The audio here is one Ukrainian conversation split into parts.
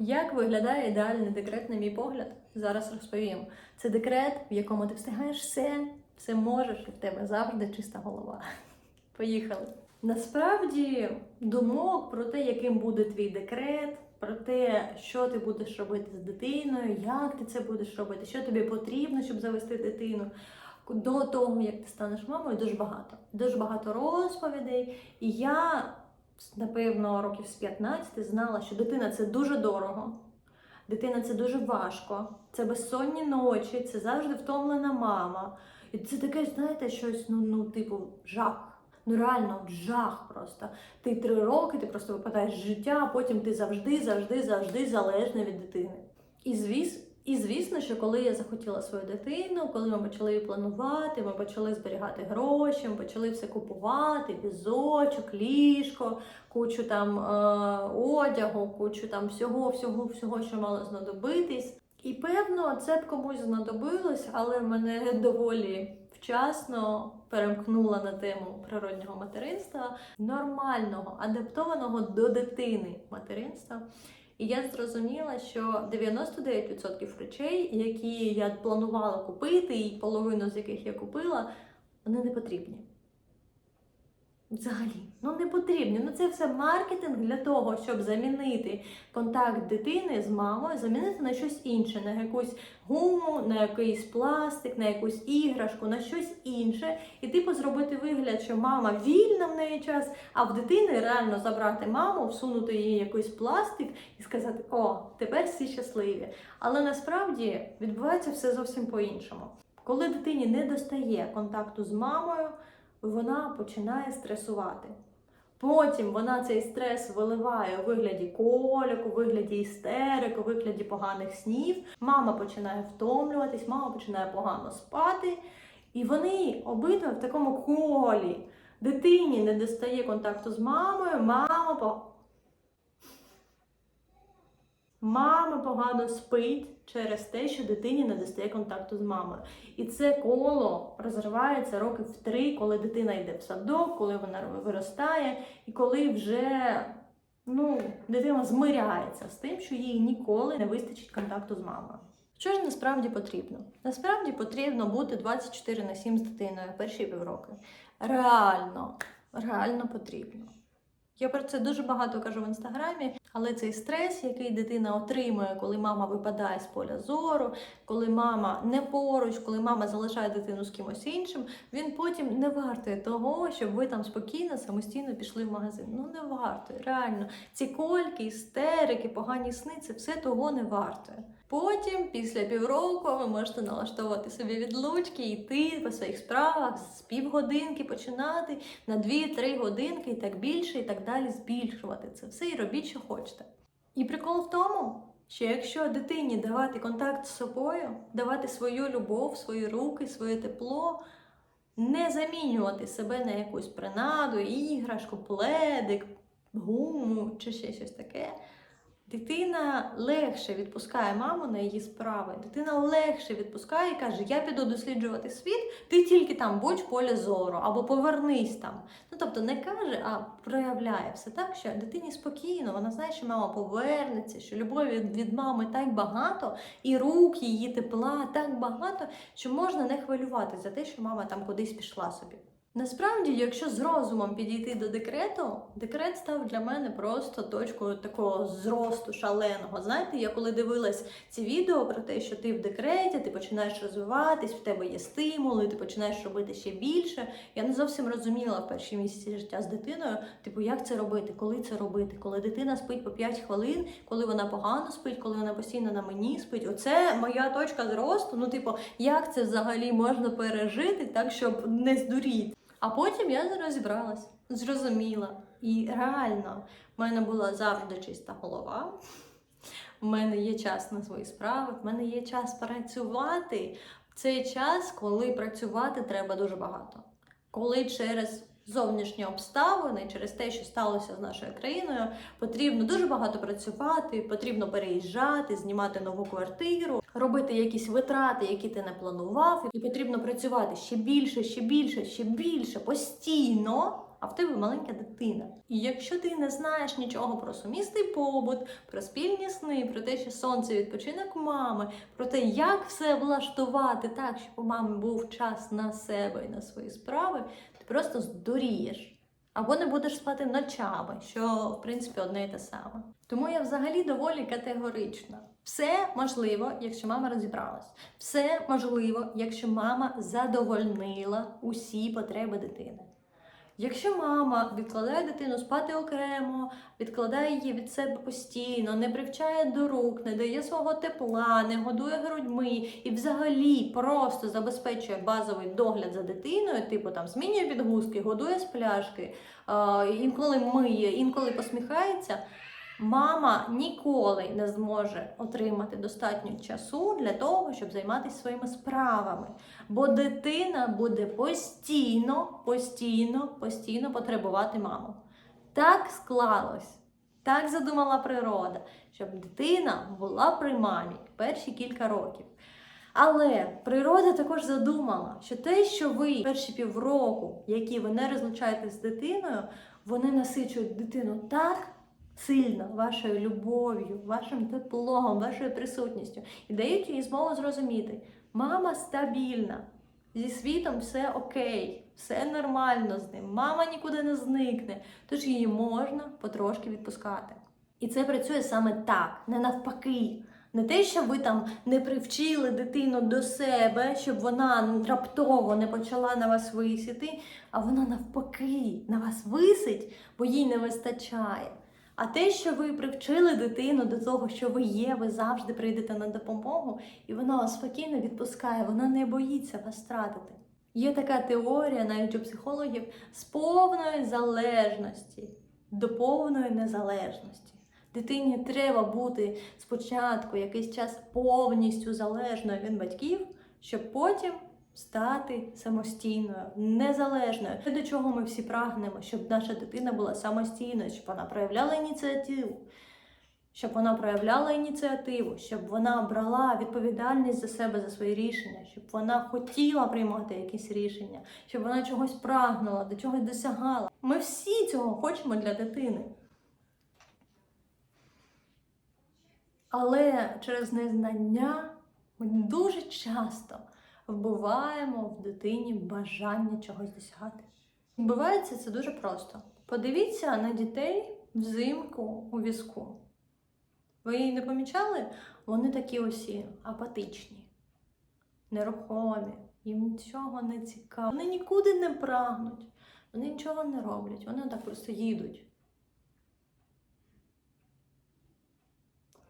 Як виглядає ідеальний декрет, на мій погляд? Зараз розповім. Це декрет, в якому ти встигаєш все, все можеш, і в тебе завжди чиста голова. Поїхали. Насправді думок про те, яким буде твій декрет, про те, що ти будеш робити з дитиною, як ти це будеш робити, що тобі потрібно, щоб завести дитину. До того, як ти станеш мамою, дуже багато. Дуже багато розповідей. І я, напевно, років з 15 знала, що дитина це дуже дорого. Дитина це дуже важко, це безсонні ночі, це завжди втомлена мама. І це таке, знаєте, щось, ну, ну, типу, жах. Ну реально жах просто. Ти три роки, ти просто випадаєш життя, а потім ти завжди, завжди, завжди залежна від дитини. І звіс, і звісно, що коли я захотіла свою дитину, коли ми почали її планувати, ми почали зберігати гроші, ми почали все купувати, візочок, ліжко, кучу там е, одягу, кучу там всього, всього, всього, що мало знадобитись. І певно, це б комусь знадобилось, але мене доволі вчасно перемкнула на тему природнього материнства, нормального, адаптованого до дитини материнства. І я зрозуміла, що 99% речей, які я планувала купити, і половину з яких я купила, вони не потрібні. Взагалі, ну не потрібні. Ну це все маркетинг для того, щоб замінити контакт дитини з мамою, замінити на щось інше, на якусь гуму, на якийсь пластик, на якусь іграшку, на щось інше. І типу зробити вигляд, що мама вільна в неї час, а в дитини реально забрати маму, всунути їй якийсь пластик і сказати: О, тепер всі щасливі. Але насправді відбувається все зовсім по-іншому. Коли дитині не достає контакту з мамою, вона починає стресувати. Потім вона цей стрес виливає у вигляді колік, у вигляді істерик, у вигляді поганих снів. Мама починає втомлюватись, мама починає погано спати. І вони обидва в такому колі. Дитині не достає контакту з мамою, мама по... Мама погано спить через те, що дитині не достає контакту з мамою. І це коло розривається років в три, коли дитина йде в садок, коли вона виростає, і коли вже ну, дитина змиряється з тим, що їй ніколи не вистачить контакту з мамою. Що ж насправді потрібно? Насправді потрібно бути 24 на 7 з дитиною перші півроки. Реально, реально потрібно. Я про це дуже багато кажу в інстаграмі, але цей стрес, який дитина отримує, коли мама випадає з поля зору, коли мама не поруч, коли мама залишає дитину з кимось іншим, він потім не вартує того, щоб ви там спокійно, самостійно пішли в магазин. Ну не вартує. Реально, ці кольки, істерики, погані сни це все того не вартує. Потім, після півроку, ви можете налаштовувати собі відлучки, йти по своїх справах, з півгодинки починати на 2-3 годинки і так більше, і так далі збільшувати це все і робіть, що хочете. І прикол в тому, що якщо дитині давати контакт з собою, давати свою любов, свої руки, своє тепло, не замінювати себе на якусь принаду, іграшку, пледик, гуму чи ще щось таке. Дитина легше відпускає маму на її справи. Дитина легше відпускає і каже: Я піду досліджувати світ, ти тільки там будь в полі зору або повернись там. Ну тобто не каже, а проявляє все так, що дитині спокійно, вона знає, що мама повернеться, що любові від, мами так багато, і рук її тепла так багато, що можна не хвилюватися за те, що мама там кудись пішла собі. Насправді, якщо з розумом підійти до декрету, декрет став для мене просто точкою такого зросту шаленого. Знаєте, я коли дивилась ці відео про те, що ти в декреті, ти починаєш розвиватись, в тебе є стимули, ти починаєш робити ще більше. Я не зовсім розуміла в перші місяці життя з дитиною, типу, як це робити, коли це робити, коли дитина спить по 5 хвилин, коли вона погано спить, коли вона постійно на мені спить. Оце моя точка зросту. Ну, типу, як це взагалі можна пережити так, щоб не здуріти. А потім я розібралась, зрозуміла. І реально, в мене була завжди чиста голова. В мене є час на свої справи, в мене є час працювати. Цей час, коли працювати треба дуже багато. Коли через зовнішні обставини, через те, що сталося з нашою країною, потрібно дуже багато працювати, потрібно переїжджати, знімати нову квартиру, робити якісь витрати, які ти не планував, і потрібно працювати ще більше, ще більше, ще більше, постійно. а в тебе маленька дитина. І якщо ти не знаєш нічого про сумісний побут, про спільні сни, про те, що сонце відпочинок мами, про те, як все влаштувати так, щоб у мами був час на себе і на свої справи, просто здурієш. Або не будеш спати ночами, що в принципі одне і те саме. Тому я взагалі доволі категорична. Все можливо, якщо мама розібралась. Все можливо, якщо мама задовольнила усі потреби дитини. Якщо мама відкладає дитину спати окремо, відкладає її від себе постійно, не привчає до рук, не дає свого тепла, не годує грудьми і взагалі просто забезпечує базовий догляд за дитиною, типу там змінює підгузки, годує з пляшки, інколи миє, інколи посміхається. Мама ніколи не зможе отримати достатньо часу для того, щоб займатися своїми справами. Бо дитина буде постійно, постійно, постійно потребувати маму. Так склалось, так задумала природа, щоб дитина була при мамі перші кілька років. Але природа також задумала, що те, що ви перші півроку, які ви не розлучаєтесь з дитиною, вони насичують дитину так сильно вашою любов'ю, вашим теплом, вашою присутністю і дають їй змогу зрозуміти, мама стабільна, зі світом все окей, все нормально з ним, мама нікуди не зникне, тож її можна потрошки відпускати. І це працює саме так, не навпаки. Не те, що ви там не привчили дитину до себе, щоб вона раптово не почала на вас висіти, а вона навпаки на вас висить, бо їй не вистачає. А те, що ви привчили дитину до того, що ви є, ви завжди прийдете на допомогу, і вона вас спокійно відпускає, вона не боїться вас втратити. Є така теорія навіть у психологів з повної залежності до повної незалежності. Дитині треба бути спочатку якийсь час повністю залежною від батьків, щоб потім стати самостійною, незалежною. До чого ми всі прагнемо, щоб наша дитина була самостійною, щоб вона проявляла ініціативу, щоб вона проявляла ініціативу, щоб вона брала відповідальність за себе, за свої рішення, щоб вона хотіла приймати якісь рішення, щоб вона чогось прагнула, до чогось досягала. Ми всі цього хочемо для дитини. Але через незнання ми дуже часто вбиваємо в дитині бажання чогось досягати. Вбивається це дуже просто. Подивіться на дітей взимку у візку. Ви її не помічали? Вони такі усі апатичні, нерухомі, їм нічого не цікаво. Вони нікуди не прагнуть, вони нічого не роблять, вони так просто їдуть.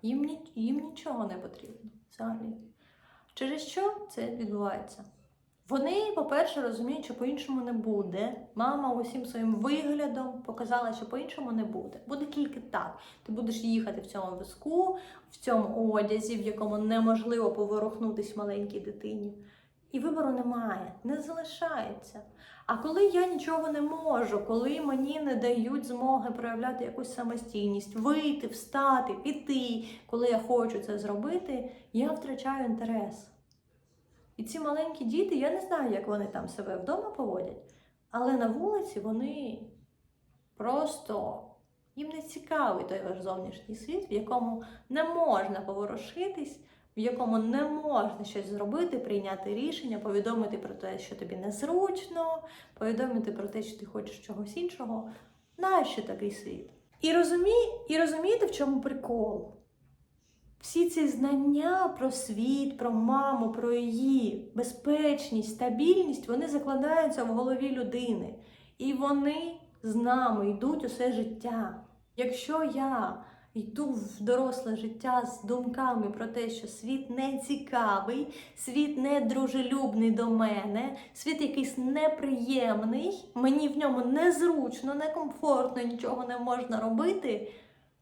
Їм, їм нічого не потрібно взагалі. Через що це відбувається? Вони, по-перше, розуміють, що по-іншому не буде. Мама усім своїм виглядом показала, що по-іншому не буде. Буде тільки так. Ти будеш їхати в цьому візку, в цьому одязі, в якому неможливо поворухнутись маленькій дитині. І вибору немає, не залишається. А коли я нічого не можу, коли мені не дають змоги проявляти якусь самостійність, вийти, встати, піти, коли я хочу це зробити, я втрачаю інтерес. І ці маленькі діти, я не знаю, як вони там себе вдома поводять, але на вулиці вони просто їм не цікавий той ваш зовнішній світ, в якому не можна поворушитись, в якому не можна щось зробити, прийняти рішення, повідомити про те, що тобі незручно, повідомити про те, що ти хочеш чогось іншого. Нащо такий світ? І, розумі... і розумієте, в чому прикол? Всі ці знання про світ, про маму, про її безпечність, стабільність, вони закладаються в голові людини. І вони з нами йдуть усе життя. Якщо я йду в доросле життя з думками про те, що світ не цікавий, світ не дружелюбний до мене, світ якийсь неприємний, мені в ньому незручно, некомфортно, нічого не можна робити.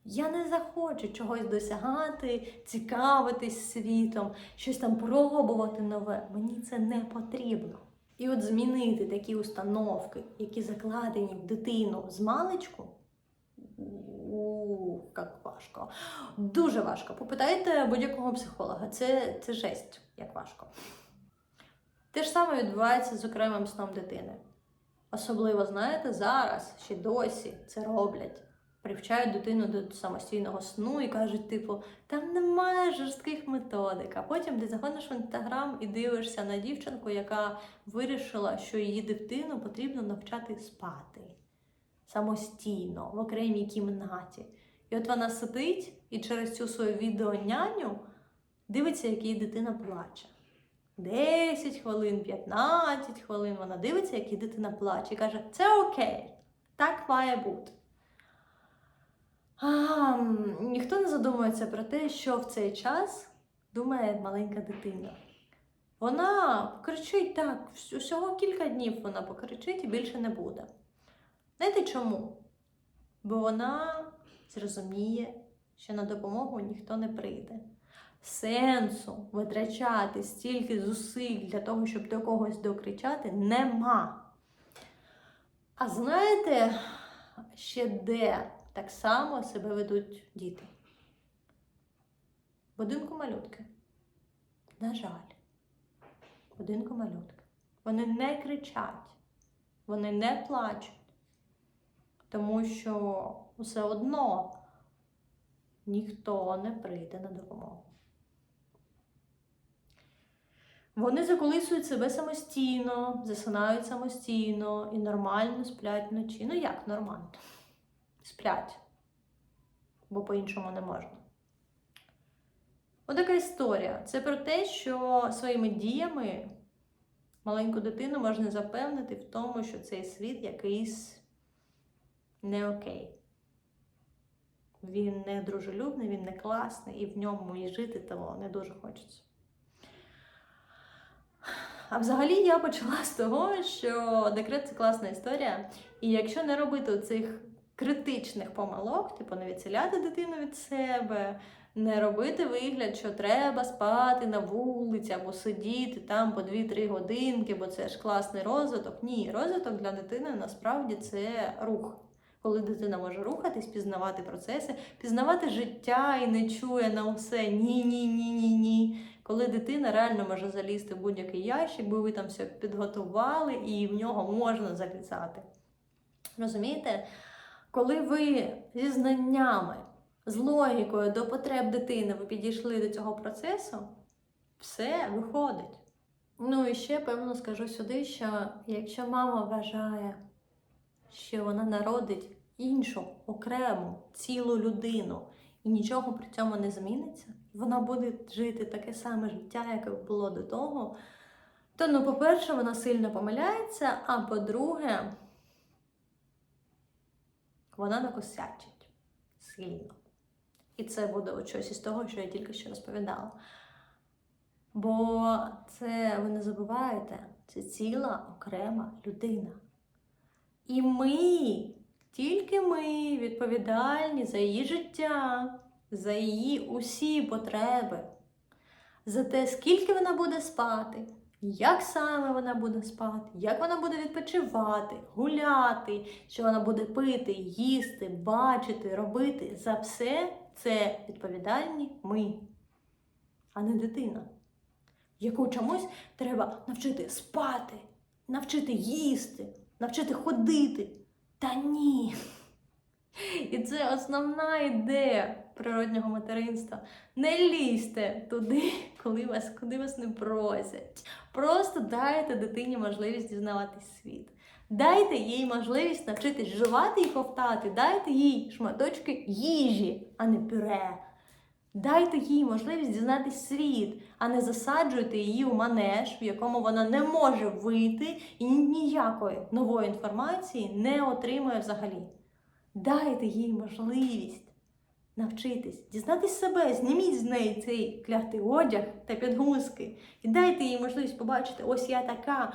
Я не захочу чогось досягати, цікавитись світом, щось там пробувати нове. Мені це не потрібно. І от змінити такі установки, які закладені в дитину з маличку, як важко. Дуже важко. Попитайте будь-якого психолога. Це, це жесть, як важко. Те ж саме відбувається з окремим сном дитини. Особливо, знаєте, зараз ще досі це роблять. Привчають дитину до самостійного сну і кажуть, типу, там немає жорстких методик. А потім ти заходиш в інстаграм і дивишся на дівчинку, яка вирішила, що її дитину потрібно навчати спати самостійно в окремій кімнаті. І от вона сидить і через цю свою відеоняню дивиться, як її дитина плаче. 10 хвилин, 15 хвилин вона дивиться, як її дитина плаче, і каже: це окей, так має бути. А, ніхто не задумується про те, що в цей час думає маленька дитина. Вона покричить так, вс- всього кілька днів вона покричить і більше не буде. Знаєте чому? Бо вона зрозуміє, що на допомогу ніхто не прийде. Сенсу витрачати стільки зусиль для того, щоб до когось докричати, нема. А знаєте, ще де так само себе ведуть діти? Будинку малютки. На жаль, будинку малютки. Вони не кричать, вони не плачуть, тому що все одно ніхто не прийде на допомогу. Вони заколисують себе самостійно, засинають самостійно і нормально сплять вночі. Ну як нормально? Сплять, бо по-іншому не можна. Отака історія. Це про те, що своїми діями маленьку дитину можна запевнити в тому, що цей світ якийсь не окей. Він не дружелюбний, він не класний, і в ньому і жити того не дуже хочеться. А взагалі я почала з того, що декрет це класна історія. І якщо не робити цих критичних помилок, типу не відселяти дитину від себе, не робити вигляд, що треба спати на вулиці або сидіти там по 2-3 годинки, бо це ж класний розвиток. Ні, розвиток для дитини насправді це рух. Коли дитина може рухатись, пізнавати процеси, пізнавати життя і не чує на усе ні, ні, ні, ні, ні. Коли дитина реально може залізти в будь-який ящик, бо ви там все підготували, і в нього можна залізати. Розумієте? Коли ви зі знаннями, з логікою до потреб дитини ви підійшли до цього процесу, все виходить. Ну і ще певно скажу сюди, що якщо мама вважає, що вона народить іншу окрему цілу людину і нічого при цьому не зміниться, вона буде жити таке саме життя, яке було до того, то, ну, по-перше, вона сильно помиляється, а по-друге, вона накосячить сильно. І це буде от щось із того, що я тільки що розповідала. Бо це, ви не забуваєте, це ціла окрема людина. І ми, тільки ми відповідальні за її життя, за її усі потреби, за те, скільки вона буде спати, як саме вона буде спати, як вона буде відпочивати, гуляти, що вона буде пити, їсти, бачити, робити. За все це відповідальні ми, а не дитина, яку чомусь треба навчити спати, навчити їсти, навчити ходити. Та ні. І це основна ідея природнього материнства. Не лізьте туди, коли вас, куди вас не просять. Просто дайте дитині можливість дізнаватись світ. Дайте їй можливість навчитись жувати і ковтати. Дайте їй шматочки їжі, а не пюре. Дайте їй можливість дізнатись світ, а не засаджуйте її у манеж, в якому вона не може вийти і ніякої нової інформації не отримує взагалі. Дайте їй можливість навчитись, дізнатись себе, зніміть з неї цей клятий одяг та підгузки. І дайте їй можливість побачити, ось я така,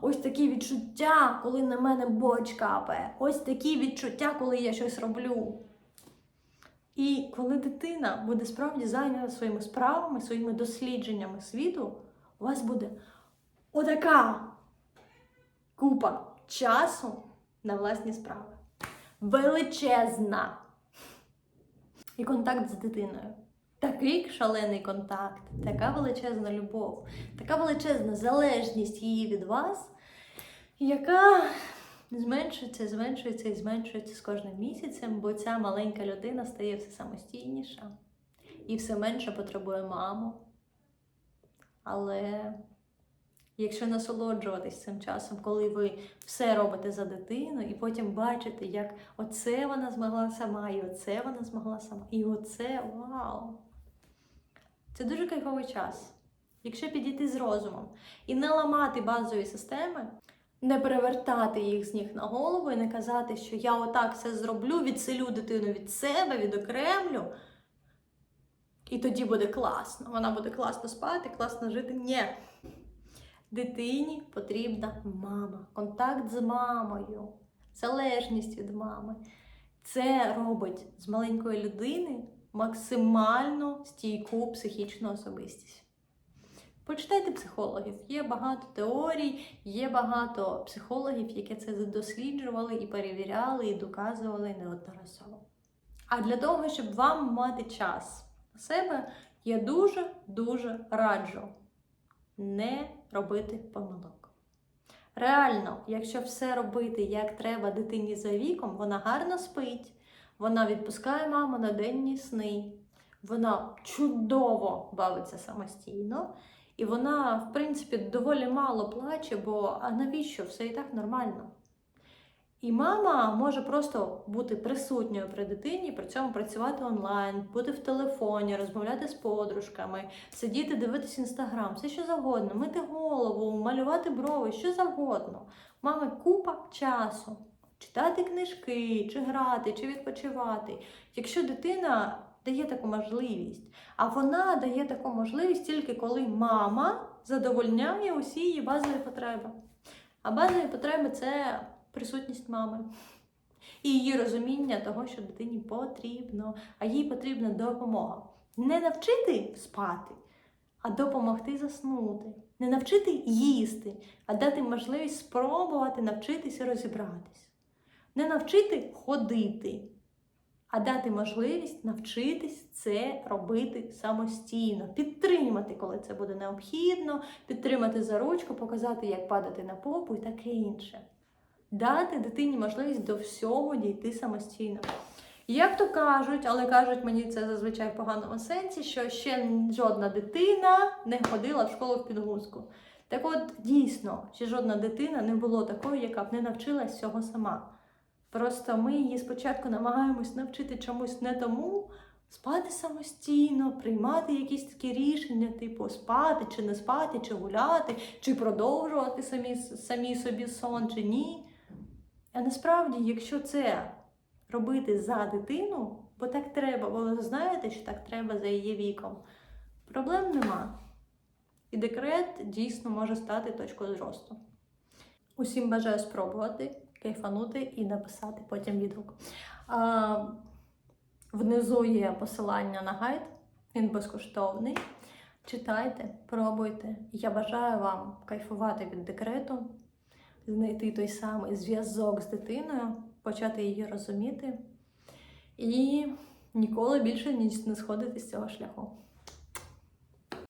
ось такі відчуття, коли на мене боч капає, ось такі відчуття, коли я щось роблю. І коли дитина буде справді зайнята своїми справами, своїми дослідженнями світу, у вас буде отака купа часу на власні справи. Величезна. І контакт з дитиною. Такий шалений контакт, така величезна любов, така величезна залежність її від вас, яка зменшується, зменшується і зменшується з кожним місяцем, бо ця маленька людина стає все самостійніша і все менше потребує маму. Але якщо насолоджуватись цим часом, коли ви все робите за дитину, і потім бачите, як оце вона змогла сама, і оце вона змогла сама, і оце вау! Це дуже кайфовий час. Якщо підійти з розумом і не ламати базові системи, не перевертати їх з ніг на голову і не казати, що я отак все зроблю, відселю дитину від себе, відокремлю. І тоді буде класно. Вона буде класно спати, класно жити. Ні. Дитині потрібна мама, контакт з мамою, залежність від мами. Це робить з маленької людини максимально стійку психічну особистість. Почитайте психологів. Є багато теорій, є багато психологів, які це досліджували і перевіряли, і доказували неодноразово. А для того, щоб вам мати час на себе, я дуже-дуже раджу не робити помилок. Реально, якщо все робити як треба дитині за віком, вона гарно спить, вона відпускає маму на денні сни, вона чудово бавиться самостійно, і вона, в принципі, доволі мало плаче, бо а навіщо? Все і так нормально. І мама може просто бути присутньою при дитині, при цьому працювати онлайн, бути в телефоні, розмовляти з подружками, сидіти, дивитися інстаграм, все що завгодно, мити голову, малювати брови, що завгодно. Мами купа часу. Читати книжки, чи грати, чи відпочивати. Якщо дитина дає таку можливість, а вона дає таку можливість тільки коли мама задовольняє усі її базові потреби. А базові потреби це присутність мами. І її розуміння того, що дитині потрібно, а їй потрібна допомога. Не навчити спати, а допомогти заснути. Не навчити їсти, а дати можливість спробувати навчитися розібратись. Не навчити ходити, а дати можливість навчитись це робити самостійно, підтримати, коли це буде необхідно, підтримати за ручку, показати, як падати на попу і таке інше. Дати дитині можливість до всього дійти самостійно. Як то кажуть, але кажуть мені це зазвичай в поганому сенсі, що ще жодна дитина не ходила в школу в підгузку. Так от дійсно, ще жодна дитина не було такою, яка б не навчилась цього сама. Просто ми її спочатку намагаємось навчити чомусь не тому, спати самостійно, приймати якісь такі рішення, типу спати чи не спати, чи гуляти, чи продовжувати самі, самі собі сон, чи ні. А насправді, якщо це робити за дитину, бо так треба, бо ви знаєте, що так треба за її віком, проблем нема. І декрет дійсно може стати точкою зросту. Усім бажаю спробувати, кайфанути і написати потім відгук. А, внизу є посилання на гайд, він безкоштовний. Читайте, пробуйте. Я бажаю вам кайфувати від декрету, знайти той самий зв'язок з дитиною, почати її розуміти і ніколи більше не сходити з цього шляху.